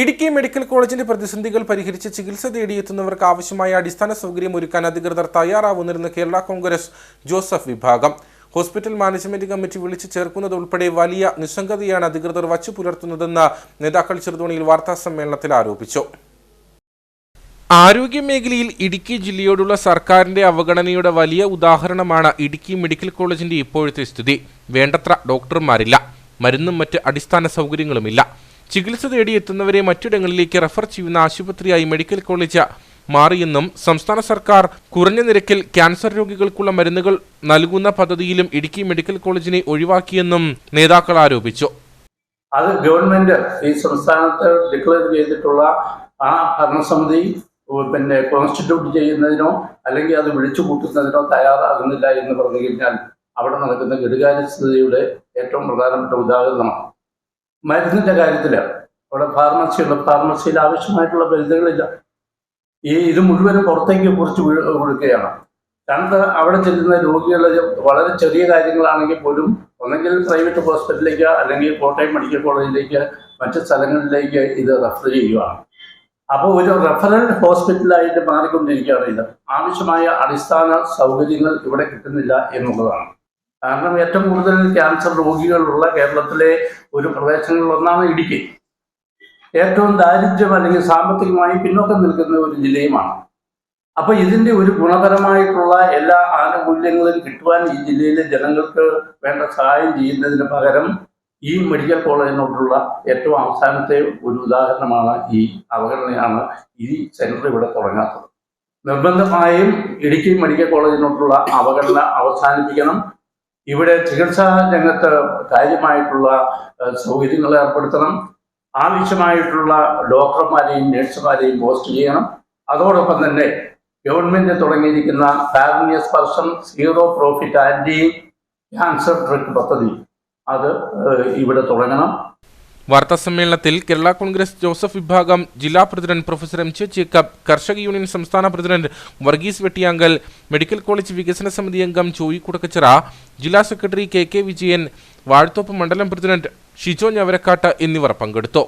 Idukki medical കോളേജിന്റെ പ്രതിസന്ധികൾ പരിഹരിച്ച് ചികിത്സ തേടിയെത്തുന്നവർക്ക് ആവശ്യമായ അടിസ്ഥാന സൗകര്യം ഒരുക്കാൻ അധികൃതർ തയ്യാറാവുന്നിരുന്ന കേരള കോൺഗ്രസ് ജോസഫ് വിഭാഗം. ഹോസ്പിറ്റൽ മാനേജ്മെന്റ് കമ്മിറ്റി വിളിച്ചു ചേർക്കുന്നത് ഉൾപ്പെടെ വലിയ നിസ്സംഗതയാണ് അധികൃതർ വച്ചു പുലർത്തുന്നതെന്ന് നേതാക്കൾ ചെറുതോണിയിൽ വാർത്താ സമ്മേളനത്തിൽ ആരോപിച്ചു. ആരോഗ്യമേഖലയിൽ ഇടുക്കി ജില്ലയോടുള്ള സർക്കാരിന്റെ അവഗണനയുടെ വലിയ ഉദാഹരണമാണ് ഇടുക്കി മെഡിക്കൽ കോളേജിന്റെ ഇപ്പോഴത്തെ സ്ഥിതി. വേണ്ടത്ര ഡോക്ടർമാരില്ല. മരുന്നും മറ്റ് അടിസ്ഥാന സൗകര്യങ്ങളുമില്ല. ചികിത്സ തേടിയെത്തുന്നവരെ മറ്റിടങ്ങളിലേക്ക് റെഫർ ചെയ്യുന്ന ആശുപത്രിയായി മെഡിക്കൽ കോളേജ് മാറിയെന്നും സംസ്ഥാന സർക്കാർ കുറഞ്ഞ നിരക്കിൽ ക്യാൻസർ രോഗികൾക്കുള്ള മരുന്നുകൾ നൽകുന്ന പദ്ധതിയിലും ഇടുക്കി മെഡിക്കൽ കോളേജിനെ ഒഴിവാക്കിയെന്നും നേതാക്കൾ ആരോപിച്ചു. അത് ഗവൺമെന്റ് ഈ സംസ്ഥാനത്ത് ഡിക്ലെയർ ചെയ്തിട്ടുള്ള ആ ഭരണസമിതി പിന്നെ കോൺസ്റ്റിറ്റ്യൂട്ട് ചെയ്യുന്നതിനോ അല്ലെങ്കിൽ അത് വിളിച്ചു കൂട്ടുന്നതിനോ തയ്യാറാകുന്നില്ല എന്ന് പറഞ്ഞു കഴിഞ്ഞാൽ അവിടെ നടക്കുന്ന കെടുകാര്യസ്ഥതയുടെ ഏറ്റവും പ്രധാനപ്പെട്ട ഉദാഹരണമാണ്. മരുന്നിന്റെ കാര്യത്തിലാണ് അവിടെ ഫാർമസിയുള്ള ഫാർമസിയിൽ ആവശ്യമായിട്ടുള്ള മരുന്നുകളില്ല ഈ ഇത് മുഴുവനും പുറത്തേക്ക് കുറിച്ച് കൊടുക്കുകയാണ് കാരണം അവിടെ ചെല്ലുന്ന രോഗികൾ വളരെ ചെറിയ കാര്യങ്ങളാണെങ്കിൽ പോലും ഒന്നെങ്കിൽ പ്രൈവറ്റ് ഹോസ്പിറ്റലിലേക്ക് അല്ലെങ്കിൽ കോട്ടയം മെഡിക്കൽ കോളേജിലേക്ക് മറ്റ് സ്ഥലങ്ങളിലേക്ക് ഇത് റെഫർ ചെയ്യുകയാണ്. അപ്പോൾ ഒരു റെഫറൽ ഹോസ്പിറ്റലായിട്ട് മാറിക്കൊണ്ടിരിക്കുകയാണ് ഇത്. ആവശ്യമായ അടിസ്ഥാന സൗകര്യങ്ങൾ ഇവിടെ കിട്ടുന്നില്ല എന്നുള്ളതാണ്. കാരണം ഏറ്റവും കൂടുതൽ ക്യാൻസർ രോഗികളുള്ള കേരളത്തിലെ ഒരു പ്രദേശങ്ങളിൽ ഒന്നാണ് ഇടുക്കി. ഏറ്റവും ദാരിദ്ര്യം അല്ലെങ്കിൽ സാമ്പത്തികമായി പിന്നോക്കം നിൽക്കുന്ന ഒരു ജില്ലയുമാണ്. അപ്പൊ ഇതിന്റെ ഒരു ഗുണപരമായിട്ടുള്ള എല്ലാ ആനുകൂല്യങ്ങളും കിട്ടുവാൻ ഈ ജില്ലയിലെ ജനങ്ങൾക്ക് വേണ്ട സഹായം ചെയ്യുന്നതിന് പകരം ഈ മെഡിക്കൽ കോളേജിനോടുള്ള ഏറ്റവും അവസാനത്തെ ഒരു ഉദാഹരണമാണ് ഈ അവഗണനയാണ് ഈ സെന്റർ ഇവിടെ തുടങ്ങാത്തത്. നിർബന്ധമായും ഇടുക്കി മെഡിക്കൽ കോളേജിനോടുള്ള അവഗണന അവസാനിപ്പിക്കണം. ഇവിടെ ചികിത്സാ രംഗത്ത് കാര്യമായിട്ടുള്ള സൗകര്യങ്ങൾ ഏർപ്പെടുത്തണം. ആവശ്യമായിട്ടുള്ള ഡോക്ടർമാരെയും നഴ്സുമാരെയും പോസ്റ്റ് ചെയ്യണം. അതോടൊപ്പം തന്നെ government തുടങ്ങിയിരിക്കുന്ന Karunya Sparsham zero profit anti cancer drug പദ്ധതി അത് ഇവിടെ തുടങ്ങണം. വാർത്താ സമ്മേളനത്തിൽ കേരള കോൺഗ്രസ് ജോസഫ് വിഭാഗം ജില്ലാ president professor M J Jacob കർഷക യൂണിയൻ സംസ്ഥാന president Varghese Vettiyankal medical college വികസന സമിതി അംഗം ജോയി കുടക്കച്ചിറ ജില്ലാ secretary K K Vijayan Vazhathope മണ്ഡലം പ്രസിഡന്റ് ഷിജോ ഞവരക്കാട്ട് എന്നിവർ പങ്കെടുത്തു.